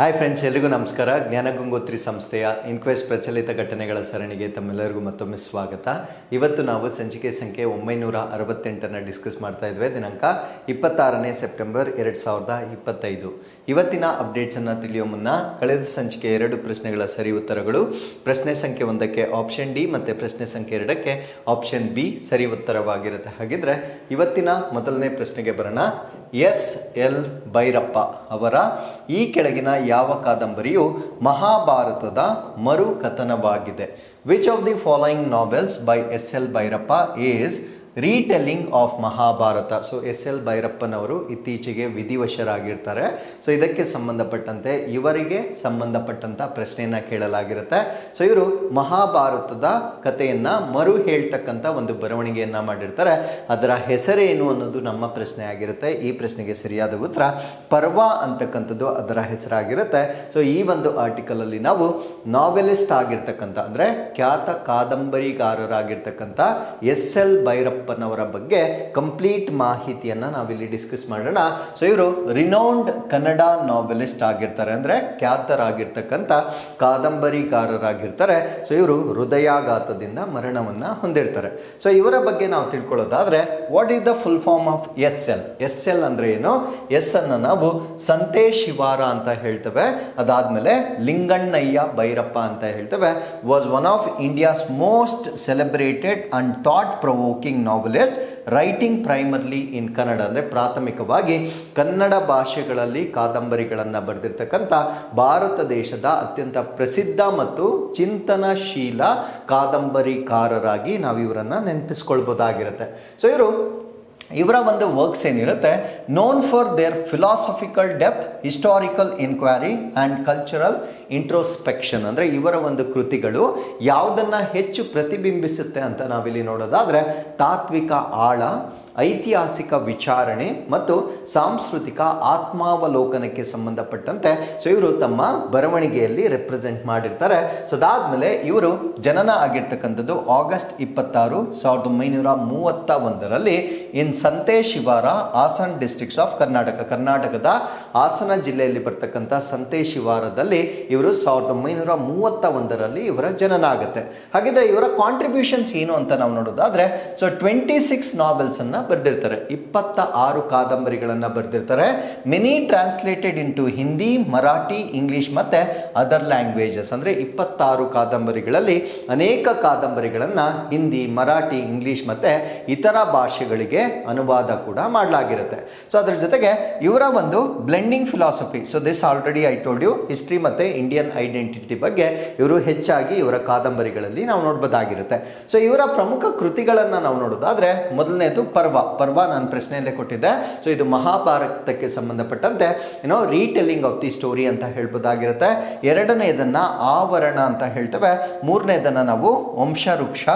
Hi friends ಎಲ್ರಿಗೂ ನಮಸ್ಕಾರ. ಜ್ಞಾನಗಂಗೋತ್ರಿ ಸಂಸ್ಥೆಯ ಇನ್ಕ್ವೆಸ್ಟ್ ಪ್ರಚಲಿತ ಘಟನೆಗಳ ಸರಣಿಗೆ ತಮ್ಮೆಲ್ಲರಿಗೂ ಮತ್ತೊಮ್ಮೆ ಸ್ವಾಗತ. ಇವತ್ತು ನಾವು ಸಂಚಿಕೆ ಸಂಖ್ಯೆ ಒಂಬೈನೂರ ಅರವತ್ತೆಂಟನ್ನು ಡಿಸ್ಕಸ್ ಮಾಡ್ತಾ ಇದ್ವಿ. ದಿನಾಂಕ ಇಪ್ಪತ್ತಾರನೇ ಸೆಪ್ಟೆಂಬರ್ ಎರಡು ಸಾವಿರದ ಇಪ್ಪತ್ತೈದು. ಇವತ್ತಿನ ಅಪ್ಡೇಟ್ಸನ್ನು ತಿಳಿಯೋ ಮುನ್ನ ಕಳೆದ ಸಂಚಿಕೆ ಎರಡು ಪ್ರಶ್ನೆಗಳ ಸರಿ ಉತ್ತರಗಳು. ಪ್ರಶ್ನೆ ಸಂಖ್ಯೆ ಒಂದಕ್ಕೆ ಆಪ್ಷನ್ ಡಿ ಮತ್ತು ಪ್ರಶ್ನೆ ಸಂಖ್ಯೆ ಎರಡಕ್ಕೆ ಆಪ್ಷನ್ ಬಿ ಸರಿ ಉತ್ತರವಾಗಿರುತ್ತೆ. ಹಾಗಿದ್ರೆ ಇವತ್ತಿನ ಮೊದಲನೇ ಪ್ರಶ್ನೆಗೆ ಬರೋಣ. ಎಸ್ ಎಲ್ ಭೈರಪ್ಪ ಅವರ ಈ ಕೆಳಗಿನ ಯಾವ ಕಾದಂಬರಿಯು ಮಹಾಭಾರತದ ಮರುಕಥನವಾಗಿದೆ. Which of the following novels by S L Bhyrappa is retelling of Mahabharata so S L ಭೈರಪ್ಪನವರು ಇತ್ತೀಚೆಗೆ ವಿಧಿವಶರಾಗಿರ್ತಾರೆ. ಸೊ ಇದಕ್ಕೆ ಸಂಬಂಧಪಟ್ಟಂತೆ ಇವರಿಗೆ ಸಂಬಂಧಪಟ್ಟಂತ ಪ್ರಶ್ನೆಯನ್ನ ಕೇಳಲಾಗಿರುತ್ತೆ. ಸೊ ಇವರು ಮಹಾಭಾರತದ ಕಥೆಯನ್ನ ಮರು ಹೇಳ್ತಕ್ಕಂಥ ಒಂದು ಬರವಣಿಗೆಯನ್ನ ಮಾಡಿರ್ತಾರೆ. ಅದರ ಹೆಸರೇನು ಅನ್ನೋದು ನಮ್ಮ ಪ್ರಶ್ನೆ ಆಗಿರುತ್ತೆ. ಈ ಪ್ರಶ್ನೆಗೆ ಸರಿಯಾದ ಉತ್ತರ ಪರ್ವ ಅಂತಕ್ಕಂಥದ್ದು ಅದರ ಹೆಸರಾಗಿರುತ್ತೆ. ಸೊ ಈ ಒಂದು ಆರ್ಟಿಕಲ್ ಅಲ್ಲಿ ನಾವು ನಾವೆಲಿಸ್ಟ್ ಆಗಿರ್ತಕ್ಕಂಥ ಅಂದ್ರೆ ಖ್ಯಾತ ಕಾದಂಬರಿಗಾರರಾಗಿರ್ತಕ್ಕಂಥ ಎಸ್ ಎಲ್ ಭೈರಪ್ಪನವರ ಬಗ್ಗೆ ಕಂಪ್ಲೀಟ್ ಮಾಹಿತಿಯನ್ನ ನಾವಿಲ್ಲಿ ಡಿಸ್ಕಸ್ ಮಾಡೋಣ. ಸೊ ಇವರು ರಿನೌಂಡ್ ಕನ್ನಡ ನಾವೆಲಿಸ್ಟ್ ಆಗಿರ್ತಾರೆ ಅಂದ್ರೆ ಖ್ಯಾತರಾಗಿರ್ತಕ್ಕಂಥ ಕಾದಂಬರಿಕಾರರಾಗಿರ್ತಾರೆ. ಸೊ ಇವರು ಹೃದಯಾಘಾತದಿಂದ ಮರಣವನ್ನ ಹೊಂದಿರ್ತಾರೆ. ಸೊ ಇವರ ಬಗ್ಗೆ ನಾವು ತಿಳ್ಕೊಳ್ಳೋದಾದ್ರೆ what is the full form of S L S L ಅಂದ್ರೆ ಏನು? ಎಸ್ ಅನ್ನ ನಾವು ಸಂತೆ ಶಿವಾರ ಅಂತ ಹೇಳ್ತೇವೆ. ಅದಾದ್ಮೇಲೆ ಲಿಂಗಣ್ಣಯ್ಯ ಭೈರಪ್ಪ ಅಂತ ಹೇಳ್ತೇವೆ. Was one of India's most celebrated and thought provoking novelist writing primarily in Kannada ಅಂದರೆ ಪ್ರಾಥಮಿಕವಾಗಿ ಕನ್ನಡ ಭಾಷೆಗಳಲ್ಲಿ ಕಾದಂಬರಿಗಳನ್ನು ಬರೆದಿರ್ತಕ್ಕಂಥ ಭಾರತ ದೇಶದ ಅತ್ಯಂತ ಪ್ರಸಿದ್ಧ ಮತ್ತು ಚಿಂತನಶೀಲ ಕಾದಂಬರಿಕಾರರಾಗಿ ನಾವು ಇವರನ್ನು ನೆನಪಿಸ್ಕೊಳ್ಬೋದಾಗಿರುತ್ತೆ. ಸೊ ಇವರು ಇವರ ಒಂದು ವರ್ಕ್ಸ್ ಏನಿರುತ್ತೆ? Known for their philosophical depth historical inquiry and cultural introspection ಅಂದರೆ ಇವರ ಒಂದು ಕೃತಿಗಳು ಯಾವುದನ್ನು ಹೆಚ್ಚು ಪ್ರತಿಬಿಂಬಿಸುತ್ತೆ ಅಂತ ನಾವಿಲ್ಲಿ ನೋಡೋದಾದರೆ ತಾತ್ವಿಕ ಆಳ ಐತಿಹಾಸಿಕ ವಿಚಾರಣೆ ಮತ್ತು ಸಾಂಸ್ಕೃತಿಕ ಆತ್ಮಾವಲೋಕನಕ್ಕೆ ಸಂಬಂಧಪಟ್ಟಂತೆ. ಸೊ ಇವರು ತಮ್ಮ ಬರವಣಿಗೆಯಲ್ಲಿ ರೆಪ್ರೆಸೆಂಟ್ ಮಾಡಿರ್ತಾರೆ. ಸೊ ಅದಾದ್ಮೇಲೆ ಇವರು ಜನನ ಆಗಿರ್ತಕ್ಕಂಥದ್ದು ಆಗಸ್ಟ್ ಇಪ್ಪತ್ತಾರು, ಸಾವಿರದ ಒಂಬೈನೂರ ಮೂವತ್ತ ಒಂದರಲ್ಲಿ in Santeshivara Hassan districts of Karnataka ಕರ್ನಾಟಕದ ಹಾಸನ ಜಿಲ್ಲೆಯಲ್ಲಿ ಬರ್ತಕ್ಕಂಥ ಸಂತೆ ಶಿವಾರದಲ್ಲಿ ಇವರು ಸಾವಿರದ ಒಂಬೈನೂರ ಮೂವತ್ತ ಒಂದರಲ್ಲಿ ಇವರ ಜನನ ಆಗುತ್ತೆ. ಹಾಗಿದ್ರೆ ಇವರ ಕಾಂಟ್ರಿಬ್ಯೂಷನ್ಸ್ ಏನು ಅಂತ ನಾವು ನೋಡೋದಾದ್ರೆ ಸೊ ಟ್ವೆಂಟಿ ಸಿಕ್ಸ್ ನಾವೆಲ್ಸ್ ಅನ್ನ ಬರೆದಿರ್ತಾರೆ. ಇಪ್ಪತ್ತ ಆರು ಕಾದಂಬರಿಗಳನ್ನು ಬರೆದಿರ್ತಾರೆ. Many translated into Hindi Marathi English ಮತ್ತು ಅದರ್ ಲ್ಯಾಂಗ್ವೇಜಸ್ ಅಂದರೆ ಇಪ್ಪತ್ತಾರು ಕಾದಂಬರಿಗಳಲ್ಲಿ ಅನೇಕ ಕಾದಂಬರಿಗಳನ್ನು ಹಿಂದಿ ಮರಾಠಿ ಇಂಗ್ಲೀಷ್ ಮತ್ತು ಇತರ ಭಾಷೆಗಳಿಗೆ ಅನುವಾದ ಕೂಡ ಮಾಡಲಾಗಿರುತ್ತೆ. ಸೊ ಅದರ ಜೊತೆಗೆ ಇವರ ಒಂದು blending philosophy so this already I told you history ಮತ್ತು ಇಂಡಿಯನ್ ಐಡೆಂಟಿಟಿ ಬಗ್ಗೆ ಇವರು ಹೆಚ್ಚಾಗಿ ಇವರ ಕಾದಂಬರಿಗಳಲ್ಲಿ ನಾವು ನೋಡ್ಬೋದಾಗಿರುತ್ತೆ. ಸೊ ಇವರ ಪ್ರಮುಖ ಕೃತಿಗಳನ್ನು ನಾವು ನೋಡೋದಾದರೆ ಮೊದಲನೇದು ಪರ್ವ. ಪರ್ವ ನಾನು ಪ್ರಶ್ನೆಯಲ್ಲೇ ಕೊಟ್ಟಿದ್ದೆ. ಸೊ ಇದು ಮಹಾಭಾರತಕ್ಕೆ ಸಂಬಂಧಪಟ್ಟಂತೆ ಏನೋ ರೀಟೆಲ್ಲಿಂಗ್ ಆಫ್ ದಿ ಸ್ಟೋರಿ ಅಂತ ಹೇಳ್ಬೋದಾಗಿರುತ್ತೆ. ಎರಡನೇದನ್ನ ಆವರಣ ಅಂತ ಹೇಳ್ತೇವೆ. ಮೂರನೇದನ್ನ ನಾವು ವಂಶವೃಕ್ಷ,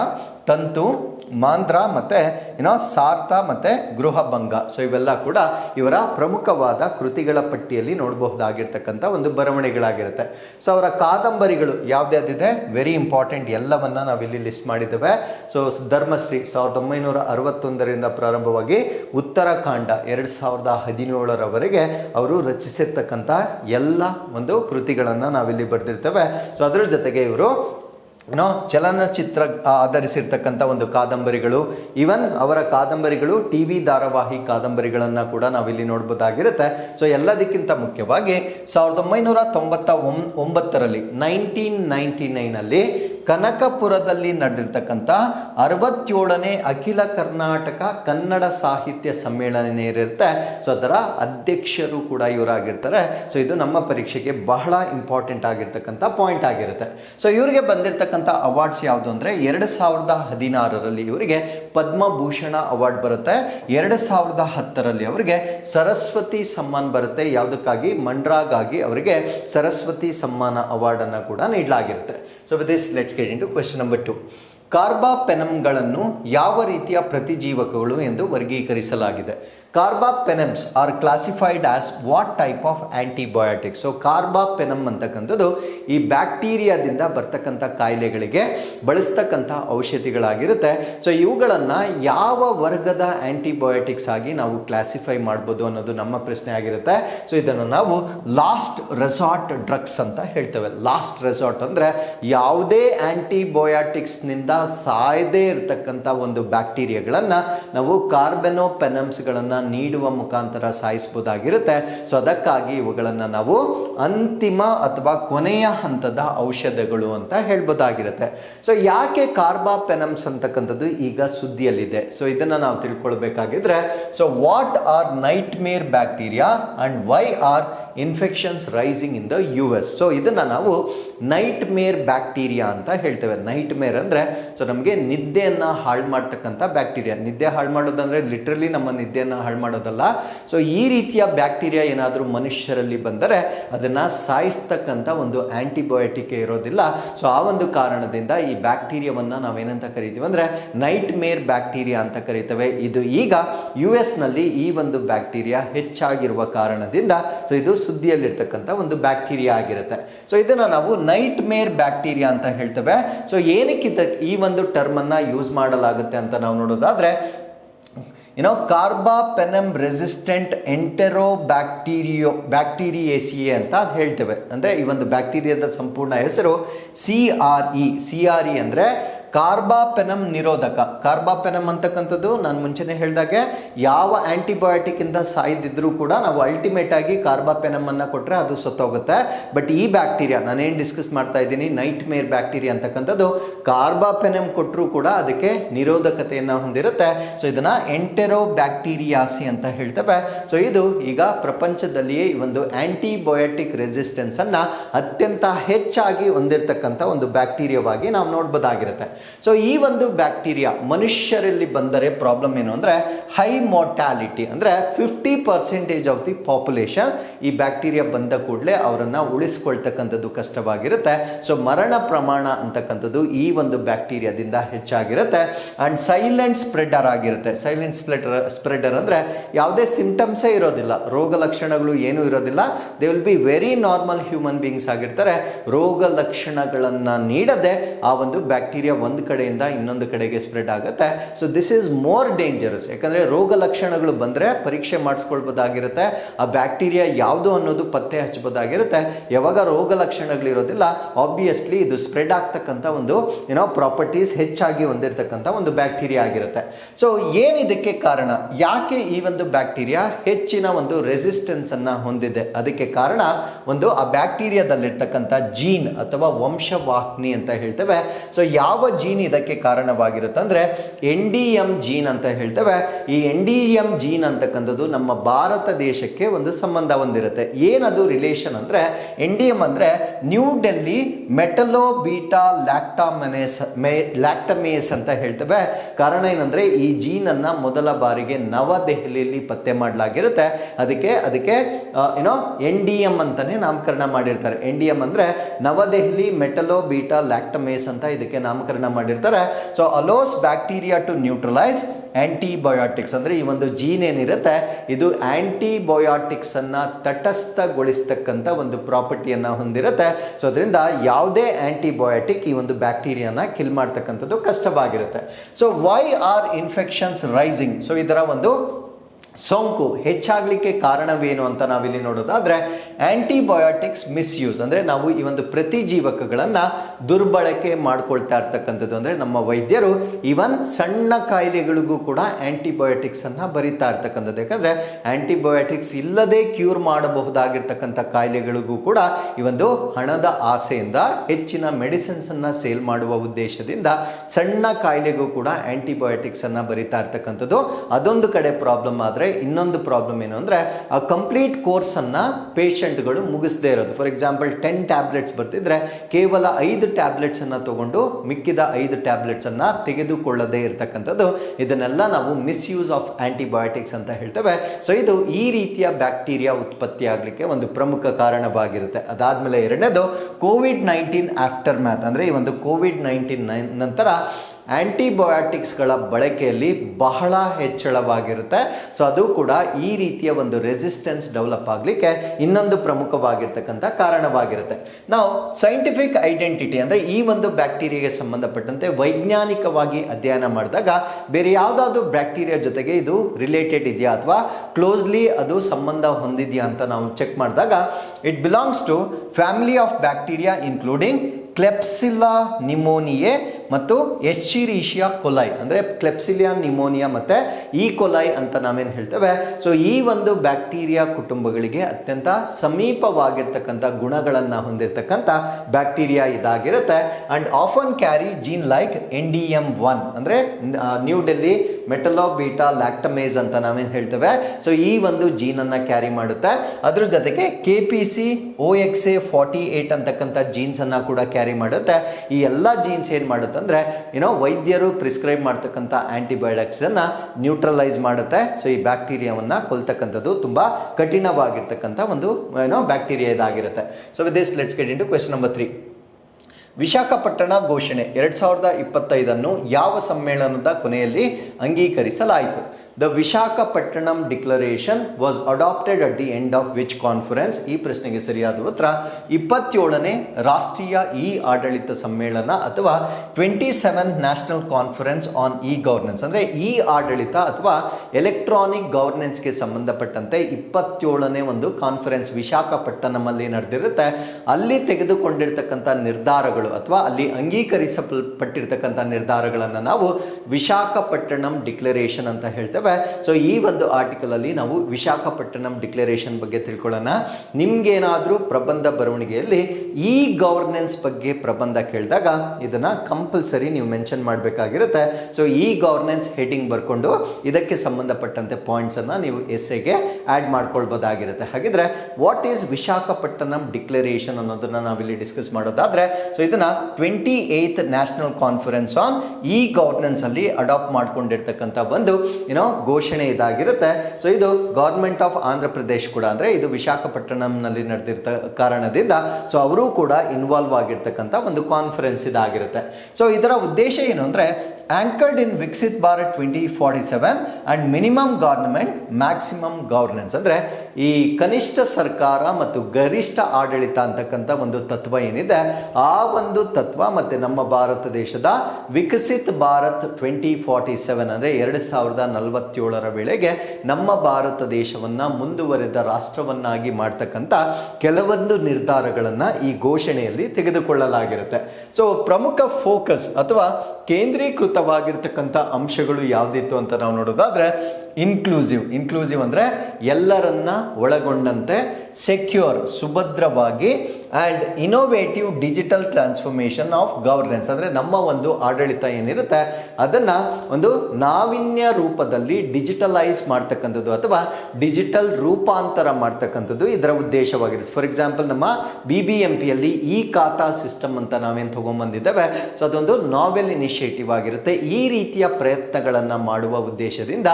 ತಂತು ಮಾಂದ್ರ ಮತ್ತೆ ಏನೋ ಸಾರ್ಥ ಮತ್ತೆ ಗೃಹಭಂಗ. ಸೊ ಇವೆಲ್ಲ ಕೂಡ ಇವರ ಪ್ರಮುಖವಾದ ಕೃತಿಗಳ ಪಟ್ಟಿಯಲ್ಲಿ ನೋಡಬಹುದಾಗಿರ್ತಕ್ಕಂಥ ಒಂದು ಬರವಣಿಗೆಗಳಾಗಿರುತ್ತೆ. ಸೊ ಅವರ ಕಾದಂಬರಿಗಳು ಯಾವ್ದ್ಯಾವ್ದಿದೆ? ವೆರಿ ಇಂಪಾರ್ಟೆಂಟ್ ಎಲ್ಲವನ್ನು ನಾವಿಲ್ಲಿ ಲಿಸ್ಟ್ ಮಾಡಿದ್ದೇವೆ. ಸೊ ಧರ್ಮಶ್ರೀ ಸಾವಿರದ ಒಂಬೈನೂರ ಅರವತ್ತೊಂದರಿಂದ ಪ್ರಾರಂಭವಾಗಿ ಉತ್ತರಾಖಂಡ ಎರಡು ಸಾವಿರದ ಹದಿನೇಳರವರೆಗೆ ಅವರು ರಚಿಸಿರ್ತಕ್ಕಂಥ ಎಲ್ಲ ಒಂದು ಕೃತಿಗಳನ್ನು ನಾವಿಲ್ಲಿ ಬರೆದಿರ್ತೇವೆ. ಸೊ ಅದರ ಜೊತೆಗೆ ಇವರು ಏನೋ ಚಲನಚಿತ್ರ ಆಧರಿಸಿರ್ತಕ್ಕಂಥ ಒಂದು ಕಾದಂಬರಿಗಳು. ಈವನ್ ಅವರ ಕಾದಂಬರಿಗಳು, ಟಿ ವಿ ಧಾರಾವಾಹಿ ಕಾದಂಬರಿಗಳನ್ನು ಕೂಡ ನಾವಿಲ್ಲಿ ನೋಡ್ಬೋದಾಗಿರುತ್ತೆ. ಸೊ ಎಲ್ಲದಕ್ಕಿಂತ ಮುಖ್ಯವಾಗಿ ಸಾವಿರದ ಒಂಬೈನೂರ ತೊಂಬತ್ತ ಒಂಬತ್ತರಲ್ಲಿ ನೈನ್ಟೀನ್ ನೈಂಟಿ ನೈನಲ್ಲಿ ಕನಕಪುರದಲ್ಲಿ ನಡೆದಿರ್ತಕ್ಕಂಥ ಅರವತ್ತೇಳನೇ ಅಖಿಲ ಕರ್ನಾಟಕ ಕನ್ನಡ ಸಾಹಿತ್ಯ ಸಮ್ಮೇಳನ ಏನಿರುತ್ತೆ ಸೊ ಅದರ ಅಧ್ಯಕ್ಷರು ಕೂಡ ಇವರಾಗಿರ್ತಾರೆ. ಸೊ ಇದು ನಮ್ಮ ಪರೀಕ್ಷೆಗೆ ಬಹಳ ಇಂಪಾರ್ಟೆಂಟ್ ಆಗಿರ್ತಕ್ಕಂಥ ಪಾಯಿಂಟ್ ಆಗಿರುತ್ತೆ. ಸೊ ಇವರಿಗೆ ಬಂದಿರತಕ್ಕಂಥ ಅವಾರ್ಡ್ಸ್ ಯಾವುದು ಅಂದರೆ, ಎರಡು ಸಾವಿರದ ಹದಿನಾರರಲ್ಲಿ ಇವರಿಗೆ ಪದ್ಮಭೂಷಣ ಅವಾರ್ಡ್ ಬರುತ್ತೆ. ಎರಡು ಸಾವಿರದ ಹತ್ತರಲ್ಲಿ ಅವರಿಗೆ ಸರಸ್ವತಿ ಸಮ್ಮಾನ್ ಬರುತ್ತೆ. ಯಾವುದಕ್ಕಾಗಿ? ಮಂಡ್ರಾಗಾಗಿ ಅವರಿಗೆ ಸರಸ್ವತಿ ಸಮ್ಮಾನ ಅವಾರ್ಡನ್ನು ಕೂಡ ನೀಡಲಾಗಿರುತ್ತೆ. So with this let's get into question number two ಕಾರ್ಬಾಪೆನಮ್ಗಳನ್ನು ಯಾವ ರೀತಿಯ ಪ್ರತಿಜೀವಕಗಳು ಎಂದು ವರ್ಗೀಕರಿಸಲಾಗಿದೆ? Carbapenems are classified as what type of antibiotics so carbapenem ಅಂತಕ್ಕಂಥದ್ದು ಈ ಬ್ಯಾಕ್ಟೀರಿಯಾದಿಂದ ಬರ್ತಕ್ಕಂಥ ಕಾಯಿಲೆಗಳಿಗೆ ಬಳಸ್ತಕ್ಕಂಥ ಔಷಧಿಗಳಾಗಿರುತ್ತೆ. ಸೊ ಇವುಗಳನ್ನು ಯಾವ ವರ್ಗದ ಆಂಟಿಬಯೋಟಿಕ್ಸ್ ಆಗಿ ನಾವು ಕ್ಲಾಸಿಫೈ ಮಾಡ್ಬೋದು ಅನ್ನೋದು ನಮ್ಮ ಪ್ರಶ್ನೆ ಆಗಿರುತ್ತೆ. ಸೊ ಇದನ್ನು ನಾವು ಲಾಸ್ಟ್ ರೆಸಾರ್ಟ್ ಡ್ರಗ್ಸ್ ಅಂತ ಹೇಳ್ತೇವೆ. ಲಾಸ್ಟ್ ರೆಸಾರ್ಟ್ ಅಂದರೆ ಯಾವುದೇ ಆ್ಯಂಟಿಬಯೋಟಿಕ್ಸ್ನಿಂದ ಸಾಯದೇ ಇರತಕ್ಕಂಥ ಒಂದು ಬ್ಯಾಕ್ಟೀರಿಯಾಗಳನ್ನು ನಾವು ಕಾರ್ಬೆನೋಪೆನಮ್ಸ್ಗಳನ್ನು ನೀಡುವ ಮುಖಾಂತರ ಸಾಯಿಸ್ಬೋದಾಗಿರುತ್ತೆ ಸೊ ಅದಕ್ಕಾಗಿ ಇವುಗಳನ್ನು ನಾವು ಅಂತಿಮ ಅಥವಾ ಕೊನೆಯ ಹಂತದ ಔಷಧಗಳು ಅಂತ ಹೇಳ್ಬೋದಾಗಿರುತ್ತೆ. ಸೊ ಯಾಕೆ ಕಾರ್ಬಾಪೆನಮ್ಸ್ ಅಂತಕ್ಕಂಥದ್ದು ಈಗ ಸುದ್ದಿಯಲ್ಲಿದೆ? ಸೊ ಇದನ್ನು ನಾವು ತಿಳ್ಕೊಳ್ಬೇಕಾಗಿದ್ರೆ so what are nightmare bacteria and why are infections rising in the U S so ಇದನ್ನು ನಾವು ನೈಟ್ ಮೇರ್ ಬ್ಯಾಕ್ಟೀರಿಯಾ ಅಂತ ಹೇಳ್ತೇವೆ. ನೈಟ್ ಮೇರ್ ಅಂದರೆ ಸೊ ನಮಗೆ ನಿದ್ದೆಯನ್ನು ಹಾಳು ಮಾಡ್ತಕ್ಕಂಥ ಬ್ಯಾಕ್ಟೀರಿಯಾ ನಿದ್ದೆ ಹಾಳು ಮಾಡೋದಂದರೆ ಲಿಟ್ರಲಿ ನಮ್ಮ ನಿದ್ದೆಯನ್ನು ಹಾಳು ಮಾಡೋದಲ್ಲ. ಸೊ ಈ ರೀತಿಯ ಬ್ಯಾಕ್ಟೀರಿಯಾ ಏನಾದರೂ ಮನುಷ್ಯರಲ್ಲಿ ಬಂದರೆ ಅದನ್ನು ಸಾಯಿಸ್ತಕ್ಕಂಥ ಒಂದು ಆ್ಯಂಟಿಬಯೋಟಿಕ್ ಇರೋದಿಲ್ಲ. ಸೊ ಆ ಒಂದು ಕಾರಣದಿಂದ ಈ ಬ್ಯಾಕ್ಟೀರಿಯಾವನ್ನು ನಾವೇನಂತ ಕರಿತೀವಿ ಅಂದರೆ ನೈಟ್ ಮೇರ್ ಬ್ಯಾಕ್ಟೀರಿಯಾ ಅಂತ ಕರಿತೇವೆ. ಇದು ಈಗ ಯು ಎಸ್ನಲ್ಲಿ ಈ ಒಂದು ಬ್ಯಾಕ್ಟೀರಿಯಾ ಹೆಚ್ಚಾಗಿರುವ ಕಾರಣದಿಂದ ಸೊ ಇದು ಸುದ್ದಿಯಲ್ಲಿರ್ತಕ್ಕಂಥ ಒಂದು ಬ್ಯಾಕ್ಟೀರಿಯಾ ಆಗಿರುತ್ತೆ. ಸೊ ಇದನ್ನು ನಾವು ನೈಟ್ ಮೇರ್ ಬ್ಯಾಕ್ಟೀರಿಯಾ ಅಂತ ಹೇಳ್ತೇವೆ. ಸೊ ಏನಕ್ಕಿಂತ ಈ ಒಂದು ಟರ್ಮನ್ನು ಯೂಸ್ ಮಾಡಲಾಗುತ್ತೆ ಅಂತ ನಾವು ನೋಡೋದಾದ್ರೆ ಏನೋ ಕಾರ್ಬಾಪೆನಮ್ ರೆಸಿಸ್ಟೆಂಟ್ ಎಂಟೆರೋ ಬ್ಯಾಕ್ಟೀರಿಯೋ ಬ್ಯಾಕ್ಟೀರಿಯೇಸಿಯೆ ಅಂತ ಅದು ಹೇಳ್ತೇವೆ. ಅಂದರೆ ಈ ಒಂದು ಬ್ಯಾಕ್ಟೀರಿಯಾದ ಸಂಪೂರ್ಣ ಹೆಸರು C R E C R E ಅಂದರೆ ಕಾರ್ಬಾಪೆನಮ್ ನಿರೋಧಕ. ಕಾರ್ಬಾಪೆನಮ್ ಅಂತಕ್ಕಂಥದ್ದು ನಾನು ಮುಂಚೆನೆ ಹೇಳಿದಾಗೆ ಯಾವ ಆಂಟಿಬಯೋಟಿಕ್ ಇಂದ ಸಾಯ್ದಿದ್ರೂ ಕೂಡ ನಾವು ಅಲ್ಟಿಮೇಟ್ ಆಗಿ ಕಾರ್ಬಾಪೆನಮ್ ಅನ್ನ ಕೊಟ್ಟರೆ ಅದು ಸತ್ತೋಗುತ್ತೆ. ಬಟ್ ಈ ಬ್ಯಾಕ್ಟೀರಿಯಾ ನಾನೇನು ಡಿಸ್ಕಸ್ ಮಾಡ್ತಾ ಇದ್ದೀನಿ ನೈಟ್ ಮೇರ್ ಬ್ಯಾಕ್ಟೀರಿಯಾ ಅಂತಕ್ಕಂಥದ್ದು ಕಾರ್ಬಾಪೆನಮ್ ಕೊಟ್ಟರೂ ಕೂಡ ಅದಕ್ಕೆ ನಿರೋಧಕತೆಯನ್ನು ಹೊಂದಿರುತ್ತೆ. ಸೊ ಇದನ್ನ ಎಂಟೆರೋ ಬ್ಯಾಕ್ಟೀರಿಯಾಸಿ ಅಂತ ಹೇಳ್ತೇವೆ. ಸೊ ಇದು ಈಗ ಪ್ರಪಂಚದಲ್ಲಿಯೇ ಈ ಒಂದು ಆಂಟಿಬಯೋಟಿಕ್ ರೆಸಿಸ್ಟೆನ್ಸ್ ಅನ್ನ ಅತ್ಯಂತ ಹೆಚ್ಚಾಗಿ ಹೊಂದಿರತಕ್ಕಂಥ ಒಂದು ಬ್ಯಾಕ್ಟೀರಿಯಾವಾಗಿ ನಾವು ನೋಡ್ಬೋದಾಗಿರುತ್ತೆ. ಸೊ ಈ ಒಂದು ಬ್ಯಾಕ್ಟೀರಿಯಾ ಮನುಷ್ಯರಲ್ಲಿ ಬಂದರೆ ಪ್ರಾಬ್ಲಮ್ ಏನು ಅಂದರೆ ಹೈ ಮೋರ್ಟಾಲಿಟಿ ಅಂದರೆ fifty percentage of the population ಈ ಬ್ಯಾಕ್ಟೀರಿಯಾ ಬಂದ ಕೂಡಲೇ ಅವರನ್ನು ಉಳಿಸ್ಕೊಳ್ತಕ್ಕಂಥದ್ದು ಕಷ್ಟವಾಗಿರುತ್ತೆ. ಸೊ ಮರಣ ಪ್ರಮಾಣ ಅಂತಕ್ಕಂಥದ್ದು ಈ ಒಂದು ಬ್ಯಾಕ್ಟೀರಿಯಾದಿಂದ ಹೆಚ್ಚಾಗಿರುತ್ತೆ. ಆ್ಯಂಡ್ ಸೈಲೆಂಟ್ ಸ್ಪ್ರೆಡರ್ ಆಗಿರುತ್ತೆ. ಸೈಲೆಂಟ್ ಸ್ಪ್ರೆಡರ್ ಸ್ಪ್ರೆಡರ್ ಅಂದರೆ ಯಾವುದೇ ಸಿಂಟಮ್ಸೇ ಇರೋದಿಲ್ಲ. ರೋಗ ಲಕ್ಷಣಗಳು ಏನೂ ಇರೋದಿಲ್ಲ. They will be very normal human beings ಆಗಿರ್ತಾರೆ. ರೋಗ ಲಕ್ಷಣಗಳನ್ನು ನೀಡದೆ ಆ ಒಂದು ಬ್ಯಾಕ್ಟೀರಿಯಾ ಒಂದು ಕಡೆಯಿಂದ ಇನ್ನೊಂದು ಕಡೆಗೆ ಸ್ಪ್ರೆಡ್ ಆಗುತ್ತೆ. So this is more dangerous ಯಾಕಂದರೆ ರೋಗ ಲಕ್ಷಣಗಳು ಬಂದರೆ ಪರೀಕ್ಷೆ ಮಾಡಿಸ್ಕೊಳ್ಬೋದಾಗಿರುತ್ತೆ. ಆ ಬ್ಯಾಕ್ಟೀರಿಯಾ ಯಾವುದು ಅನ್ನೋದು ಪತ್ತೆ ಹಚ್ಚಬೋದಾಗಿರುತ್ತೆ ಯಾವಾಗ ರೋಗ ಲಕ್ಷಣಗಳಿರೋದಿಲ್ಲ ಆಬ್ವಿಯಸ್ಲಿ ಇದು ಸ್ಪ್ರೆಡ್ ಆಗ್ತಕ್ಕಂಥ ಒಂದು ಏನೋ ಪ್ರಾಪರ್ಟೀಸ್ ಹೆಚ್ಚಾಗಿ ಹೊಂದಿರತಕ್ಕಂಥ ಒಂದು ಬ್ಯಾಕ್ಟೀರಿಯಾ ಆಗಿರುತ್ತೆ. ಸೊ ಏನಿದಕ್ಕೆ ಕಾರಣ? ಯಾಕೆ ಈ ಒಂದು ಬ್ಯಾಕ್ಟೀರಿಯಾ ಹೆಚ್ಚಿನ ಒಂದು ರೆಸಿಸ್ಟೆನ್ಸ್ ಅನ್ನ ಹೊಂದಿದೆ? ಅದಕ್ಕೆ ಕಾರಣ ಒಂದು ಆ ಬ್ಯಾಕ್ಟೀರಿಯಾದಲ್ಲಿರ್ತಕ್ಕಂಥ ಜೀನ್ ಅಥವಾ ವಂಶವಾಹಿನಿ ಅಂತ ಹೇಳ್ತೇವೆ. ಸೊ ಯಾವ ಜೀನ್ ಇದಕ್ಕೆ ಕಾರಣವಾಗಿರುತ್ತೆ ಅಂದ್ರೆ ಎನ್ ಡಿ ಎಂ ಜೀನ್ ಅಂತ ಹೇಳ್ತೇವೆ. ಈ ಎನ್ ಡಿ ಎಂ ಜೀನ್ ಅಂತಕ್ಕಂಥದ್ದು ನಮ್ಮ ಭಾರತ ದೇಶಕ್ಕೆ ಒಂದು ಸಂಬಂಧ ಹೊಂದಿರುತ್ತೆ. ಏನದು ರಿಲೇಷನ್ ಅಂದ್ರೆ ಎನ್ ಡಿ ಎಂ ಅಂದ್ರೆ new Delhi metallo beta lactamase may lactamase ಅಂತ ಹೇಳ್ತೇವೆ. ಕಾರಣ ಏನಂದ್ರೆ, ಈ ಜೀನ್ ಅನ್ನ ಮೊದಲ ಬಾರಿಗೆ ನವದೆಹಲಿಯಲ್ಲಿ ಪತ್ತೆ ಮಾಡಲಾಗಿರುತ್ತೆ. ಅದಕ್ಕೆ ಅದಕ್ಕೆ ಏನೋ ಎನ್ ಡಿ ಎಂ ಅಂತಾನೆ ನಾಮಕರಣ ಮಾಡಿರ್ತಾರೆ. ಎನ್ ಡಿ ಎಂ ಅಂದ್ರೆ ನವದೆಹಲಿ ಮೆಟಲೋ ಬೀಟಾ ಲ್ಯಾಕ್ಟಮೇಸ್ ಅಂತ ಇದಕ್ಕೆ ನಾಮಕರಣ ಮಾಡಿರ್ತಾರೆ. So allows bacteria to neutralise antibiotics ಅಂದ್ರೆ ಈ ಒಂದು ಜೀನ್ ಏನಿರುತ್ತೆ, ಇದು ಆಂಟಿಬಯೋಟಿಕ್ಸ್ ಅನ್ನ ತಟಸ್ಥಗೊಳಿಸ್ತಕ್ಕಂಥ ಒಂದು ಪ್ರಾಪರ್ಟಿಯನ್ನ ಹೊಂದಿರುತ್ತೆ. ಸೊ ಅದರಿಂದ ಯಾವುದೇ ಆಂಟಿಬಯೋಟಿಕ್ ಈ ಒಂದು ಬ್ಯಾಕ್ಟೀರಿಯಾನ ಕಿಲ್ ಮಾಡ್ತಕ್ಕಂಥದ್ದು ಕಷ್ಟವಾಗಿರುತ್ತೆ. So why are infections rising so ಇದರ ಒಂದು ಸೋಂಕು ಹೆಚ್ಚಾಗಲಿಕ್ಕೆ ಕಾರಣವೇನು ಅಂತ ನಾವಿಲ್ಲಿ ನೋಡೋದಾದರೆ ಆ್ಯಂಟಿಬಯೋಟಿಕ್ಸ್ ಮಿಸ್ಯೂಸ್ ಅಂದರೆ ನಾವು ಈ ಒಂದು ಪ್ರತಿಜೀವಕಗಳನ್ನು ದುರ್ಬಳಕೆ ಮಾಡ್ಕೊಳ್ತಾ ಇರ್ತಕ್ಕಂಥದ್ದು. ಅಂದರೆ ನಮ್ಮ ವೈದ್ಯರು ಈವನ್ ಸಣ್ಣ ಕಾಯಿಲೆಗಳಿಗೂ ಕೂಡ ಆ್ಯಂಟಿಬಯೋಟಿಕ್ಸನ್ನು ಬರಿತಾ ಇರ್ತಕ್ಕಂಥದ್ದು. ಯಾಕಂದರೆ ಆ್ಯಂಟಿಬಯೋಟಿಕ್ಸ್ ಇಲ್ಲದೆ ಕ್ಯೂರ್ ಮಾಡಬಹುದಾಗಿರ್ತಕ್ಕಂಥ ಕಾಯಿಲೆಗಳಿಗೂ ಕೂಡ ಈ ಒಂದು ಹಣದ ಆಸೆಯಿಂದ, ಹೆಚ್ಚಿನ ಮೆಡಿಸಿನ್ಸನ್ನು ಸೇಲ್ ಮಾಡುವ ಉದ್ದೇಶದಿಂದ ಸಣ್ಣ ಕಾಯಿಲೆಗೂ ಕೂಡ ಆ್ಯಂಟಿಬಯೋಟಿಕ್ಸನ್ನು ಬರಿತಾ ಇರ್ತಕ್ಕಂಥದ್ದು. ಅದೊಂದು ಕಡೆ ಪ್ರಾಬ್ಲಮ್ ಆದರೆ ಇನ್ನೊಂದು ಪ್ರಾಬ್ಲಮ್ ಏನು ಅಂದರೆ, ಆ ಕಂಪ್ಲೀಟ್ ಕೋರ್ಸನ್ನು ಪೇಷಂಟ್ಗಳು ಮುಗಿಸದೇ ಇರೋದು. ಫಾರ್ ಎಕ್ಸಾಂಪಲ್ ಟೆನ್ ಟ್ಯಾಬ್ಲೆಟ್ಸ್ ಬರ್ತಿದ್ರೆ ಕೇವಲ ಐದು ಟ್ಯಾಬ್ಲೆಟ್ಸನ್ನು ತಗೊಂಡು ಮಿಕ್ಕಿದ ಐದು ಟ್ಯಾಬ್ಲೆಟ್ಸನ್ನು ತೆಗೆದುಕೊಳ್ಳದೇ ಇರತಕ್ಕಂಥದ್ದು. ಇದನ್ನೆಲ್ಲ ನಾವು ಮಿಸ್ಯೂಸ್ ಆಫ್ ಆ್ಯಂಟಿಬಯೋಟಿಕ್ಸ್ ಅಂತ ಹೇಳ್ತೇವೆ. ಸೊ ಇದು ಈ ರೀತಿಯ ಬ್ಯಾಕ್ಟೀರಿಯಾ ಉತ್ಪತ್ತಿ ಆಗಲಿಕ್ಕೆ ಒಂದು ಪ್ರಮುಖ ಕಾರಣವಾಗಿರುತ್ತೆ. ಅದಾದಮೇಲೆ ಎರಡನೇದು ಕೋವಿಡ್ ನೈನ್ಟೀನ್ ಆಫ್ಟರ್ ಮ್ಯಾಥ್ ಅಂದರೆ ಈ ಒಂದು ಕೋವಿಡ್ ನೈನ್ಟೀನ್ ನಂತರ ಆಂಟಿಬಯೋಟಿಕ್ಸ್ಗಳ ಬಳಕೆಯಲ್ಲಿ ಬಹಳ ಹೆಚ್ಚಳವಾಗಿರುತ್ತೆ. ಸೊ ಅದು ಕೂಡ ಈ ರೀತಿಯ ಒಂದು ರೆಸಿಸ್ಟೆನ್ಸ್ ಡೆವಲಪ್ ಆಗಲಿಕ್ಕೆ ಇನ್ನೊಂದು ಪ್ರಮುಖವಾಗಿರ್ತಕ್ಕಂಥ ಕಾರಣವಾಗಿರುತ್ತೆ. ನಾವು ಸೈಂಟಿಫಿಕ್ ಐಡೆಂಟಿಟಿ ಅಂದರೆ ಈ ಒಂದು ಬ್ಯಾಕ್ಟೀರಿಯಾಗೆ ಸಂಬಂಧಪಟ್ಟಂತೆ ವೈಜ್ಞಾನಿಕವಾಗಿ ಅಧ್ಯಯನ ಮಾಡಿದಾಗ ಬೇರೆ ಯಾವುದಾದ್ರು ಬ್ಯಾಕ್ಟೀರಿಯಾ ಜೊತೆಗೆ ಇದು ರಿಲೇಟೆಡ್ ಇದೆಯಾ ಅಥವಾ ಕ್ಲೋಸ್ಲಿ ಅದು ಸಂಬಂಧ ಹೊಂದಿದೆಯಾ ಅಂತ ನಾವು ಚೆಕ್ ಮಾಡಿದಾಗ it belongs to family of bacteria including klebsiella pneumoniae ಮತ್ತು ಎಶ್ಚಿರೀಶಿಯಾ ಕೊಲೈ. ಅಂದರೆ ಕ್ಲೆಪ್ಸಿಲಿಯಾ, ನಿಮೋನಿಯಾ ಮತ್ತು ಈ ಕೊಲೈ ಅಂತ ನಾವೇನು ಹೇಳ್ತೇವೆ. ಸೊ ಈ ಒಂದು ಬ್ಯಾಕ್ಟೀರಿಯಾ ಕುಟುಂಬಗಳಿಗೆ ಅತ್ಯಂತ ಸಮೀಪವಾಗಿರ್ತಕ್ಕಂಥ ಗುಣಗಳನ್ನು ಹೊಂದಿರತಕ್ಕಂಥ ಬ್ಯಾಕ್ಟೀರಿಯಾ ಇದಾಗಿರುತ್ತೆ. And often carry gene like N D M one ಅಂದರೆ new Delhi metallo beta lactamase ಅಂತ ನಾವೇನು ಹೇಳ್ತೇವೆ? ಸೊ ಈ ಒಂದು ಜೀನನ್ನು ಕ್ಯಾರಿ ಮಾಡುತ್ತೆ. ಅದ್ರ ಜೊತೆಗೆ K P C O X A forty eight ಅಂತಕ್ಕಂಥ ಜೀನ್ಸನ್ನು ಕೂಡ ಕ್ಯಾರಿ ಮಾಡುತ್ತೆ. ಈ ಎಲ್ಲ ಜೀನ್ಸ್ ಏನು ಮಾಡುತ್ತೆ ಅಂದರೆ ಏನೋ ವೈದ್ಯರು ಪ್ರಿಸ್ಕ್ರೈಬ್ ಮಾಡ್ತಕ್ಕಂಥ ಆ್ಯಂಟಿಬಯೋಟಿಕ್ಸನ್ನು ನ್ಯೂಟ್ರಲೈಸ್ ಮಾಡುತ್ತೆ. ಸೊ ಈ ಬ್ಯಾಕ್ಟೀರಿಯಾವನ್ನು ಕೊಲ್ತಕ್ಕಂಥದ್ದು ತುಂಬ ಕಠಿಣವಾಗಿರ್ತಕ್ಕಂಥ ಒಂದು ಏನೋ ಬ್ಯಾಕ್ಟೀರಿಯಾ ಇದಾಗಿರುತ್ತೆ. So with this let's get into question number three Visakhapatnam ಘೋಷಣೆ ಎರಡು ಸಾವಿರದ ಇಪ್ಪತ್ತೈದನ್ನು ಯಾವ ಸಮ್ಮೇಳನದ ಕೊನೆಯಲ್ಲಿ ಅಂಗೀಕರಿಸಲಾಯಿತು? The Visakhapatnam declaration was adopted at the end of which conference ಈ ಪ್ರಶ್ನೆಗೆ ಸರಿಯಾದ ಉತ್ತರ, ಇಪ್ಪತ್ತೇಳನೇ ರಾಷ್ಟ್ರೀಯ ಇ ಆಡಳಿತ ಸಮ್ಮೇಳನ ಅಥವಾ twenty seven national conference on e governance ಅಂದರೆ ಇ ಆಡಳಿತ ಅಥವಾ ಎಲೆಕ್ಟ್ರಾನಿಕ್ ಗವರ್ನೆನ್ಸ್ಗೆ ಸಂಬಂಧಪಟ್ಟಂತೆ ಇಪ್ಪತ್ತೇಳನೇ ಒಂದು ಕಾನ್ಫರೆನ್ಸ್ ವಿಶಾಖಪಟ್ಟಣಮಲ್ಲಿ ನಡೆದಿರುತ್ತೆ. ಅಲ್ಲಿ ತೆಗೆದುಕೊಂಡಿರ್ತಕ್ಕಂಥ ನಿರ್ಧಾರಗಳು ಅಥವಾ ಅಲ್ಲಿ ಅಂಗೀಕರಿಸಲ್ಪಟ್ಟಿರ್ತಕ್ಕಂಥ ನಿರ್ಧಾರಗಳನ್ನು ನಾವು ವಿಶಾಖಪಟ್ಟಣಂ ಡಿಕ್ಲರೇಷನ್ ಅಂತ ಹೇಳ್ತೇವೆ. ಸೊ ಈ ಒಂದು ಆರ್ಟಿಕಲಲ್ಲಿ ನಾವು ವಿಶಾಖಪಟ್ಟಣಂ ಡಿಕ್ಲರೇಷನ್ ಬಗ್ಗೆ ತಿಳ್ಕೊಳ್ಳೋಣ. ನಿಮ್ಗೇನಾದರೂ ಪ್ರಬಂಧ ಬರವಣಿಗೆಯಲ್ಲಿ ಈ ಗವರ್ನೆನ್ಸ್ ಬಗ್ಗೆ ಪ್ರಬಂಧ ಕೇಳಿದಾಗ ಇದನ್ನ ಕಂಪಲ್ಸರಿ ನೀವು ಮೆನ್ಷನ್ ಮಾಡಬೇಕಾಗಿರುತ್ತೆ. ಸೊ ಈ ಗವರ್ನೆನ್ಸ್ ಹೆಡಿಂಗ್ ಬರ್ಕೊಂಡು ಇದಕ್ಕೆ ಸಂಬಂಧಪಟ್ಟಂತೆ ಪಾಯಿಂಟ್ಸ್ ಅನ್ನ ನೀವು ಎಸ್ಸೆಗೆ ಆಡ್ ಮಾಡ್ಕೊಳ್ಬೋದಾಗಿರುತ್ತೆ. ಹಾಗಿದ್ರೆ ವಾಟ್ ಈಸ್ ವಿಶಾಖಪಟ್ಟಣಂ ಡಿಕ್ಲರೇಷನ್ ಅನ್ನೋದನ್ನ ನಾವಿಲ್ಲಿ ಡಿಸ್ಕಸ್ ಮಾಡೋದಾದ್ರೆ ಸೊ ಇದನ್ನ twenty eight national conference on e governance ಅಲ್ಲಿ ಅಡಾಪ್ಟ್ ಮಾಡ್ಕೊಂಡಿರ್ತಕ್ಕಂಥ ಒಂದು ಏನೋ ಘೋಷಣೆ ಇದಾಗಿರುತ್ತೆ. ಸೊ ಇದು ಗೌರ್ಮೆಂಟ್ ಆಫ್ ಆಂಧ್ರ ಪ್ರದೇಶ್ ಕೂಡ ಅಂದ್ರೆ ಇದು ವಿಶಾಖಪಟ್ಟಣಂನಲ್ಲಿ ನಡೆದಿರ್ತ ಕಾರಣದಿಂದ ಸೊ, ಅವರು ಕೂಡ ಇನ್ವಾಲ್ವ್ ಆಗಿರ್ತಕ್ಕಂಥ ಒಂದು ಕಾನ್ಫರೆನ್ಸ್ ಇದಾಗಿರುತ್ತೆ. ಸೊ ಇದರ ಉದ್ದೇಶ ಏನು ಅಂದ್ರೆ anchored in Viksit Bharat twenty forty seven and minimum government maximum governance ಅಂದ್ರೆ ಈ ಕನಿಷ್ಠ ಸರ್ಕಾರ ಮತ್ತು ಗರಿಷ್ಠ ಆಡಳಿತ ಅಂತಕ್ಕಂಥ ಒಂದು ತತ್ವ ಏನಿದೆ, ಆ ಒಂದು ತತ್ವ ಮತ್ತೆ ನಮ್ಮ ಭಾರತ ದೇಶದ Viksit Bharat twenty forty seven ಅಂದ್ರೆ ಎರಡು ಸಾವಿರದ ನಲವತ್ತೇಳರ ವೇಳೆಗೆ ನಮ್ಮ ಭಾರತ ದೇಶವನ್ನ ಮುಂದುವರೆದ ರಾಷ್ಟ್ರವನ್ನಾಗಿ ಮಾಡ್ತಕ್ಕಂಥ ಕೆಲವೊಂದು ನಿರ್ಧಾರಗಳನ್ನು ಈ ಘೋಷಣೆಯಲ್ಲಿ ತೆಗೆದುಕೊಳ್ಳಲಾಗಿರುತ್ತೆ. ಸೊ ಪ್ರಮುಖ ಫೋಕಸ್ ಅಥವಾ ಕೇಂದ್ರೀಕೃತವಾಗಿರ್ತಕ್ಕಂಥ ಅಂಶಗಳು ಯಾವುದಿತ್ತು ಅಂತ ನಾವು ನೋಡೋದಾದ್ರೆ ಇನ್ಕ್ಲೂಸಿವ್ ಇನ್ಕ್ಲೂಸಿವ್ ಅಂದರೆ ಎಲ್ಲರನ್ನ ಒಳಗೊಂಡಂತೆ secure ಸುಭದ್ರವಾಗಿ and innovative digital transformation of governance ಅಂದರೆ ನಮ್ಮ ಒಂದು ಆಡಳಿತ ಏನಿರುತ್ತೆ, ಅದನ್ನು ಒಂದು ನಾವಿನ್ಯ ರೂಪದಲ್ಲಿ ಡಿಜಿಟಲೈಸ್ ಮಾಡ್ತಕ್ಕಂಥದ್ದು ಅಥವಾ ಡಿಜಿಟಲ್ ರೂಪಾಂತರ ಮಾಡ್ತಕ್ಕಂಥದ್ದು ಇದರ ಉದ್ದೇಶವಾಗಿರುತ್ತೆ. ಫಾರ್ ಎಕ್ಸಾಂಪಲ್ ನಮ್ಮ ಬಿ ಬಿ ಎಂ ಪಿಯಲ್ಲಿ ಈ ಖಾತಾ ಸಿಸ್ಟಮ್ ಅಂತ ನಾವೇನು ತೊಗೊಂಬಂದಿದ್ದೇವೆ, ಸೊ ಅದೊಂದು ನಾವೆಲ್ ಇನಿಷಿಯೇಟಿವ್ ಆಗಿರುತ್ತೆ. ಈ ರೀತಿಯ ಪ್ರಯತ್ನಗಳನ್ನು ಮಾಡುವ ಉದ್ದೇಶದಿಂದ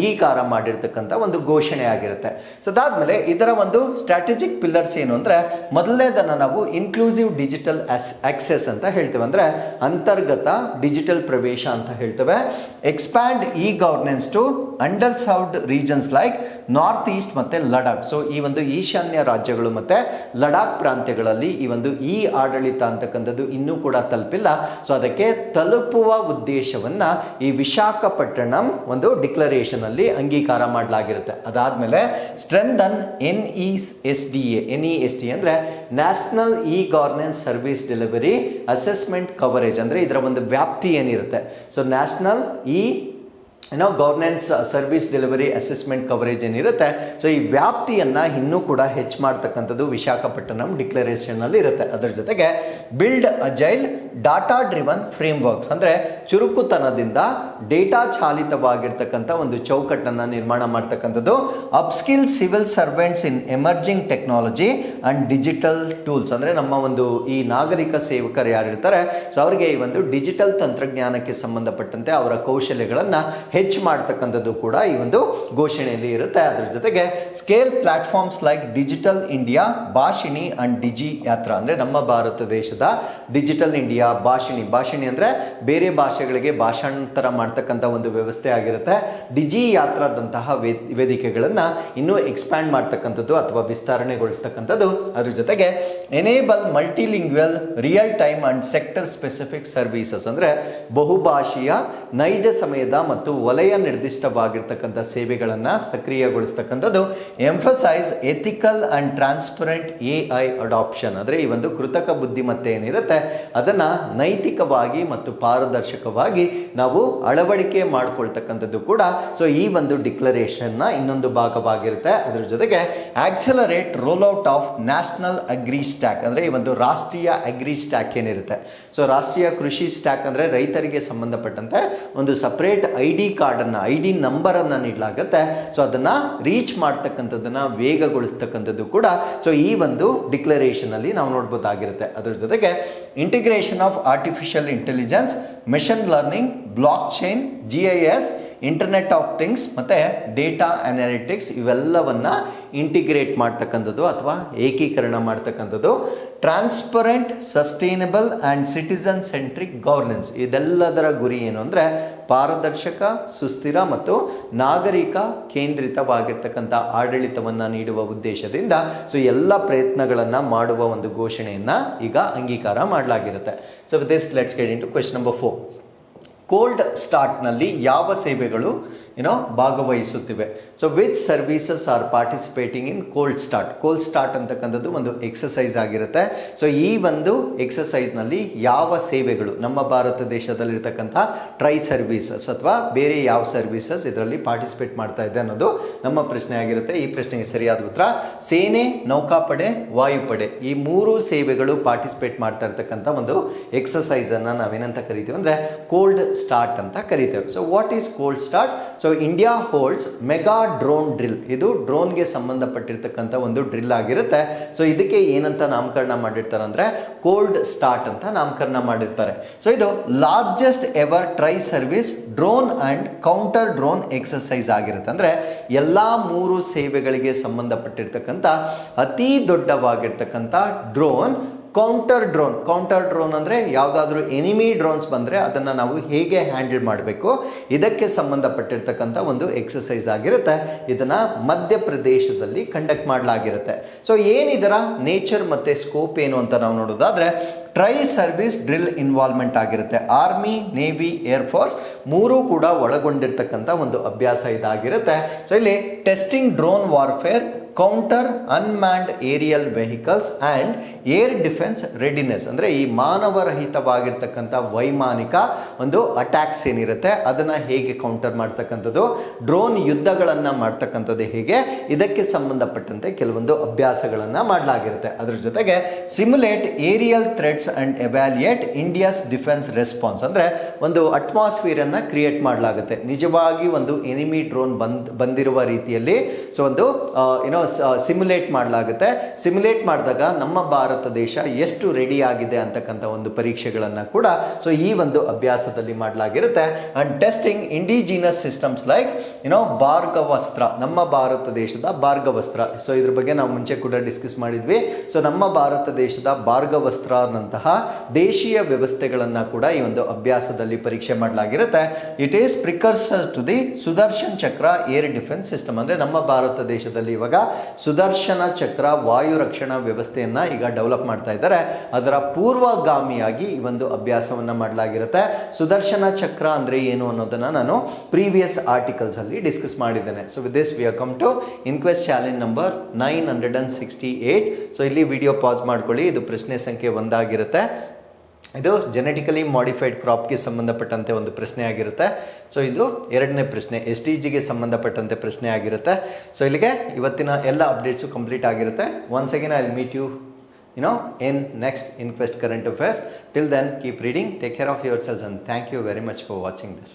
ಅಂಗೀಕಾರ ಮಾಡಿರ್ತಕ್ಕಂಥ ಒಂದು ಘೋಷಣೆ ಆಗಿರುತ್ತೆ. ಸೊ ಅದಾದ್ಮೇಲೆ ಇದರ ಒಂದು ಸ್ಟ್ರಾಟಜಿಕ್ ಪಿಲ್ಲರ್ಸ್ ಏನು ಅಂದರೆ, ಮೊದಲನೇದನ್ನು ನಾವು ಇನ್ಕ್ಲೂಸಿವ್ ಡಿಜಿಟಲ್ ಆಕ್ಸೆಸ್ ಅಂತ ಹೇಳ್ತೇವೆ. ಅಂದರೆ ಅಂತರ್ಗತ ಡಿಜಿಟಲ್ ಪ್ರವೇಶ ಅಂತ ಹೇಳ್ತೇವೆ. Expand e governance to under served regions like north east ಮತ್ತು ಲಡಾಖ್. ಸೊ ಈ ಒಂದು ಈಶಾನ್ಯ ರಾಜ್ಯಗಳು ಮತ್ತು ಲಡಾಖ್ ಪ್ರಾಂತ್ಯಗಳಲ್ಲಿ ಈ ಒಂದು ಈ ಆಡಳಿತ ಅಂತಕ್ಕಂಥದ್ದು ಇನ್ನೂ ಕೂಡ ತಲುಪಿಲ್ಲ. ಸೊ ಅದಕ್ಕೆ ತಲುಪುವ ಉದ್ದೇಶವನ್ನು ಈ ವಿಶಾಖಪಟ್ಟಣಂ ಒಂದು ಡಿಕ್ಲರೇಷನ್ ಅಲ್ಲಿ ಅಂಗೀಕಾರ ಮಾಡಲಾಗಿರುತ್ತೆ. ಅದಾದಮೇಲೆ strengthen N E S D N E S D D ಅಂದ್ರೆ national e governance service delivery assessment coverage ಅಂದರೆ ಇದರ ಒಂದು ವ್ಯಾಪ್ತಿ ಏನಿರುತ್ತೆ. ಸೊ ನ್ಯಾಷನಲ್ ಇ ಏನೋ governance service delivery assessment coverage ಏನಿರುತ್ತೆ. ಸೊ ಈ ವ್ಯಾಪ್ತಿಯನ್ನು ಇನ್ನೂ ಕೂಡ ಹೆಚ್ಚು ಮಾಡ್ತಕ್ಕಂಥದ್ದು ವಿಶಾಖಪಟ್ಟಣಂ ಡಿಕ್ಲರೇಷನ್ ಅಲ್ಲಿ ಇರುತ್ತೆ. ಅದರ ಜೊತೆಗೆ build agile data driven frameworks, ಅಂದರೆ ಚುರುಕುತನದಿಂದ ಡೇಟಾ ಚಾಲಿತವಾಗಿರ್ತಕ್ಕಂಥ ಒಂದು ಚೌಕಟ್ಟನ್ನು ನಿರ್ಮಾಣ ಮಾಡ್ತಕ್ಕಂಥದ್ದು. Upskill civil servants in emerging technology and digital tools, ಅಂದರೆ ನಮ್ಮ ಒಂದು ಈ ನಾಗರಿಕ ಸೇವಕರು ಯಾರಿರ್ತಾರೆ ಸೊ ಅವರಿಗೆ ಈ ಒಂದು ಡಿಜಿಟಲ್ ತಂತ್ರಜ್ಞಾನಕ್ಕೆ ಸಂಬಂಧಪಟ್ಟಂತೆ ಅವರ ಕೌಶಲ್ಯಗಳನ್ನು ಹೆಚ್ಚು ಮಾಡ್ತಕ್ಕಂಥದ್ದು ಕೂಡ ಈ ಒಂದು ಘೋಷಣೆಯಲ್ಲಿ ಇರುತ್ತೆ. ಅದರ ಜೊತೆಗೆ scale platforms like digital India, Bhashini and Digi Yatra, ಅಂದರೆ ನಮ್ಮ ಭಾರತ ದೇಶದ ಡಿಜಿಟಲ್ ಇಂಡಿಯಾ ಭಾಷಿಣಿ. ಭಾಷಿಣಿ ಅಂದರೆ ಬೇರೆ ಭಾಷೆಗಳಿಗೆ ಭಾಷಾಂತರ ಮಾಡ್ತಕ್ಕಂಥ ಒಂದು ವ್ಯವಸ್ಥೆ ಆಗಿರುತ್ತೆ. ಡಿಜಿ ಯಾತ್ರಾದಂತಹ ವೇದಿಕೆಗಳನ್ನು ಇನ್ನೂ ಎಕ್ಸ್ಪ್ಯಾಂಡ್ ಮಾಡ್ತಕ್ಕಂಥದ್ದು ಅಥವಾ ವಿಸ್ತರಣೆಗೊಳಿಸ್ತಕ್ಕಂಥದ್ದು ಅದ್ರ ಜೊತೆಗೆ enable multilingual real time and sector specific services ಅಂದರೆ ಬಹುಭಾಷೀಯ, ನೈಜ ಸಮಯದ ಮತ್ತು ವಲಯ ನಿರ್ದಿಷ್ಟವಾಗಿರ್ತಕ್ಕಂಥ ಸೇವೆಗಳನ್ನು ಸಕ್ರಿಯಗೊಳಿಸ್ತಕ್ಕಂಥದ್ದು. Emphasise ethical and transparent A I adoption ಅಂದರೆ ಈ ಒಂದು ಕೃತಕ ಬುದ್ಧಿಮತ್ತೆ ಏನಿರುತ್ತೆ, ಅದನ್ನು ನೈತಿಕವಾಗಿ ಮತ್ತು ಪಾರದರ್ಶಕವಾಗಿ ನಾವು ಅಳವಡಿಕೆ ಮಾಡ್ಕೊಳ್ತಕ್ಕಂಥದ್ದು ಕೂಡ. ಸೊ ಈ ಒಂದು ಡಿಕ್ಲರೇಷನ್ನ ಇನ್ನೊಂದು ಭಾಗವಾಗಿರುತ್ತೆ. ಅದರ ಜೊತೆಗೆ accelerate roll out of national agri stack ಅಂದರೆ ಈ ಒಂದು ರಾಷ್ಟ್ರೀಯ ಅಗ್ರಿ ಸ್ಟ್ಯಾಕ್ ಏನಿರುತ್ತೆ. ಸೊ ರಾಷ್ಟ್ರೀಯ ಕೃಷಿ ಸ್ಟ್ಯಾಕ್ ಅಂದರೆ ರೈತರಿಗೆ ಸಂಬಂಧಪಟ್ಟಂತೆ ಒಂದು ಸಪ್ರೇಟ್ ಐ ಡಿ ಕಾರ್ಡನ್ನು ಐ ಡಿ ನಂಬರನ್ನು ನೀಡಲಾಗುತ್ತೆ. ಸೊ ಅದನ್ನು ರೀಚ್ ಮಾಡ್ತಕ್ಕಂಥದ್ದನ್ನು ವೇಗಗೊಳಿಸ್ತಕ್ಕಂಥದ್ದು ಕೂಡ. ಸೊ ಈ ಒಂದು ಡಿಕ್ಲರೇಷನ್ ಅಲ್ಲಿ ನಾವು ನೋಡ್ಬೋದಾಗಿರುತ್ತೆ. ಅದರ ಜೊತೆಗೆ integration intelligence machine learning blockchain G I S internet of things ಮತ್ತು ಡೇಟಾ ಅನಾಲಿಟಿಕ್ಸ್ ಇವೆಲ್ಲವನ್ನ ಇಂಟಿಗ್ರೇಟ್ ಮಾಡ್ತಕ್ಕಂಥದ್ದು ಅಥವಾ ಏಕೀಕರಣ ಮಾಡ್ತಕ್ಕಂಥದ್ದು. Transparent sustainable and citizen centric governance ಇದೆಲ್ಲದರ ಗುರಿ ಏನು ಅಂದರೆ ಪಾರದರ್ಶಕ, ಸುಸ್ಥಿರ ಮತ್ತು ನಾಗರಿಕ ಕೇಂದ್ರಿತವಾಗಿರ್ತಕ್ಕಂಥ ಆಡಳಿತವನ್ನು ನೀಡುವ ಉದ್ದೇಶದಿಂದ. ಸೊ ಎಲ್ಲ ಪ್ರಯತ್ನಗಳನ್ನು ಮಾಡುವ ಒಂದು ಘೋಷಣೆಯನ್ನು ಈಗ ಅಂಗೀಕಾರ ಮಾಡಲಾಗಿರುತ್ತೆ. So this let's get into question number four cold ಸ್ಟಾರ್ಟ್ನಲ್ಲಿ ಯಾವ ಸೇವೆಗಳು ಏನೋ ಭಾಗವಹಿಸುತ್ತಿವೆ. So which services are participating in cold start cold start ಅಂತಕ್ಕಂಥದ್ದು ಒಂದು ಎಕ್ಸಸೈಸ್ ಆಗಿರುತ್ತೆ. ಸೊ ಈ ಒಂದು ಎಕ್ಸಸೈಸ್ನಲ್ಲಿ ಯಾವ ಸೇವೆಗಳು? ನಮ್ಮ ಭಾರತ ದೇಶದಲ್ಲಿರ್ತಕ್ಕಂಥ ಟ್ರೈ ಸರ್ವೀಸಸ್ ಅಥವಾ ಬೇರೆ ಯಾವ ಸರ್ವೀಸಸ್ ಇದರಲ್ಲಿ ಪಾರ್ಟಿಸಿಪೇಟ್ ಮಾಡ್ತಾ ಇದೆ ಅನ್ನೋದು ನಮ್ಮ ಪ್ರಶ್ನೆ ಆಗಿರುತ್ತೆ. ಈ ಪ್ರಶ್ನೆಗೆ ಸರಿಯಾದ ಉತ್ತರ, ಸೇನೆ, ನೌಕಾಪಡೆ, ವಾಯುಪಡೆ. ಈ ಮೂರು ಸೇವೆಗಳು ಪಾರ್ಟಿಸಿಪೇಟ್ ಮಾಡ್ತಾ ಇರ್ತಕ್ಕಂಥ ಒಂದು ಎಕ್ಸಸೈಸನ್ನು ನಾವೇನಂತ ಕರಿತೀವಿ ಅಂದರೆ ಕೋಲ್ಡ್ ಸ್ಟಾರ್ಟ್ ಅಂತ ಕರಿತೇವೆ. So what is cold start so India holds mega drone drill ಇದು ಡ್ರೋನ್ಗೆ ಸಂಬಂಧಪಟ್ಟಿರ್ತಕ್ಕಂಥ ಒಂದು ಡ್ರಿಲ್ ಆಗಿರುತ್ತೆ. ಸೊ ಇದಕ್ಕೆ ಏನಂತ ನಾಮಕರಣ ಮಾಡಿರ್ತಾರೆ ಅಂದರೆ ಕೋಲ್ಡ್ ಸ್ಟಾರ್ಟ್ ಅಂತ ನಾಮಕರಣ ಮಾಡಿರ್ತಾರೆ. ಸೊ ಇದು largest ever tri service drone and counter drone exercise ಆಗಿರುತ್ತೆ. ಅಂದರೆ ಎಲ್ಲ ಮೂರು ಸೇವೆಗಳಿಗೆ ಸಂಬಂಧಪಟ್ಟಿರ್ತಕ್ಕಂಥ ಅತೀ ದೊಡ್ಡವಾಗಿರ್ತಕ್ಕಂಥ drone counter drone counter drone ಅಂದರೆ ಯಾವುದಾದ್ರೂ ಎನಿಮಿ ಡ್ರೋನ್ಸ್ ಬಂದರೆ ಅದನ್ನು ನಾವು ಹೇಗೆ ಹ್ಯಾಂಡಲ್ ಮಾಡಬೇಕು? ಇದಕ್ಕೆ ಸಂಬಂಧಪಟ್ಟಿರ್ತಕ್ಕಂಥ ಒಂದು ಎಕ್ಸಸೈಸ್ ಆಗಿರುತ್ತೆ. ಇದನ್ನು ಮಧ್ಯಪ್ರದೇಶದಲ್ಲಿ ಕಂಡಕ್ಟ್ ಮಾಡಲಾಗಿರುತ್ತೆ. ಸೊ ಏನಿದರ ನೇಚರ್ ಮತ್ತು ಸ್ಕೋಪ್ ಏನು ಅಂತ ನಾವು ನೋಡೋದಾದರೆ ಟ್ರೈ ಸರ್ವಿಸ್ ಡ್ರಿಲ್ ಇನ್ವಾಲ್ವ್ಮೆಂಟ್ ಆಗಿರುತ್ತೆ. ಆರ್ಮಿ ನೇವಿ ಏರ್ಫೋರ್ಸ್ ಮೂರೂ ಕೂಡ ಒಳಗೊಂಡಿರ್ತಕ್ಕಂಥ ಒಂದು ಅಭ್ಯಾಸ ಇದಾಗಿರುತ್ತೆ. ಸೊ ಇಲ್ಲಿ testing drone warfare counter unmanned aerial vehicles and air defence readiness ಅಂದರೆ ಈ ಮಾನವರಹಿತವಾಗಿರ್ತಕ್ಕಂಥ ವೈಮಾನಿಕ ಒಂದು ಅಟ್ಯಾಕ್ಸ್ ಏನಿರುತ್ತೆ, ಅದನ್ನು ಹೇಗೆ ಕೌಂಟರ್ ಮಾಡ್ತಕ್ಕಂಥದ್ದು ಡ್ರೋನ್ ಯುದ್ಧಗಳನ್ನು ಮಾಡ್ತಕ್ಕಂಥದ್ದು ಹೇಗೆ, ಇದಕ್ಕೆ ಸಂಬಂಧಪಟ್ಟಂತೆ ಕೆಲವೊಂದು ಅಭ್ಯಾಸಗಳನ್ನು ಮಾಡಲಾಗಿರುತ್ತೆ. ಅದರ ಜೊತೆಗೆ simulate aerial threats and evaluate India's defence response ಅಂದರೆ ಒಂದು ಅಟ್ಮಾಸ್ಫಿಯರನ್ನು ಕ್ರಿಯೇಟ್ ಮಾಡಲಾಗುತ್ತೆ. ನಿಜವಾಗಿ ಒಂದು ಎನಿಮಿ ಡ್ರೋನ್ ಬಂದ್, ಬಂದಿರುವ ರೀತಿಯಲ್ಲಿ. ಸೊ ಒಂದು ಸಿಮ್ಯುಲೇಟ್ ಮಾಡಲಾಗುತ್ತೆ. ಸಿಮ್ಯುಲೇಟ್ ಮಾಡಿದಾಗ ನಮ್ಮ ಭಾರತ ದೇಶ ಎಷ್ಟು ರೆಡಿ ಆಗಿದೆ ಅಂತಕ್ಕಂಥ ಒಂದು ಪರೀಕ್ಷೆಗಳನ್ನು ಕೂಡ ಸೊ ಈ ಒಂದು ಅಭ್ಯಾಸದಲ್ಲಿ ಮಾಡಲಾಗಿರುತ್ತೆ. And testing indigenous systems like ಏನೋ ಭಾರ್ಗವಸ್ತ್ರ ನಮ್ಮ ಭಾರತ ದೇಶದ ಭಾರ್ಗವಸ್ತ್ರ ಸೊ ಇದ್ರ ಬಗ್ಗೆ ನಾವು ಮುಂಚೆ ಕೂಡ ಡಿಸ್ಕಸ್ ಮಾಡಿದ್ವಿ. ಸೊ ನಮ್ಮ ಭಾರತ ದೇಶದ ಭಾರ್ಗವಸ್ತ್ರನಂತಹ ದೇಶೀಯ ವ್ಯವಸ್ಥೆಗಳನ್ನು ಕೂಡ ಈ ಒಂದು ಅಭ್ಯಾಸದಲ್ಲಿ ಪರೀಕ್ಷೆ ಮಾಡಲಾಗಿರುತ್ತೆ. It is precursor to the Sudarshan Chakra air defence system ಅಂದರೆ ನಮ್ಮ ಭಾರತ ದೇಶದಲ್ಲಿ ಇವಾಗ ಸುದರ್ಶನ ಚಕ್ರ, ವಾಯು ರಕ್ಷಣಾ ವ್ಯವಸ್ಥೆಯನ್ನು ಈಗ ಡೆವಲಪ್ ಮಾಡ್ತಾ ಇದ್ದಾರೆ. ಅದರ ಪೂರ್ವಗಾಮಿಯಾಗಿ ಈ ಒಂದು ಅಭ್ಯಾಸವನ್ನು ಮಾಡಲಾಗಿರುತ್ತೆ. ಸುದರ್ಶನ ಚಕ್ರ ಅಂದರೆ ಏನು ಅನ್ನೋದನ್ನು ನಾನು ಪ್ರೀವಿಯಸ್ ಆರ್ಟಿಕಲ್ಸ್ ಅಲ್ಲಿ ಡಿಸ್ಕಸ್ ಮಾಡಿದ್ದೇನೆ. So with this we come to inquest challenge number nine hundred and sixty eight so ಇಲ್ಲಿ ವಿಡಿಯೋ ಪಾಸ್ ಮಾಡ್ಕೊಳ್ಳಿ. ಇದು ಪ್ರಶ್ನೆ ಸಂಖ್ಯೆ ಒಂದಾಗಿರುತ್ತೆ. ಇದು ಜೆನೆಟಿಕಲಿ ಮಾಡಿಫೈಡ್ ಕ್ರಾಪ್ಗೆ ಸಂಬಂಧಪಟ್ಟಂತೆ ಒಂದು ಪ್ರಶ್ನೆ ಆಗಿರುತ್ತೆ. ಸೊ ಇದು ಎರಡನೇ ಪ್ರಶ್ನೆ ಎಸ್ ಟಿ ಜಿಗೆ ಸಂಬಂಧಪಟ್ಟಂತೆ ಪ್ರಶ್ನೆ ಆಗಿರುತ್ತೆ. ಸೊ ಇಲ್ಲಿಗೆ ಇವತ್ತಿನ ಎಲ್ಲ ಅಪ್ಡೇಟ್ಸು ಕಂಪ್ಲೀಟ್ ಆಗಿರುತ್ತೆ. Once again I will meet you you know next inquest current affairs till then keep reading take care of yourselves and thank you very much for watching this.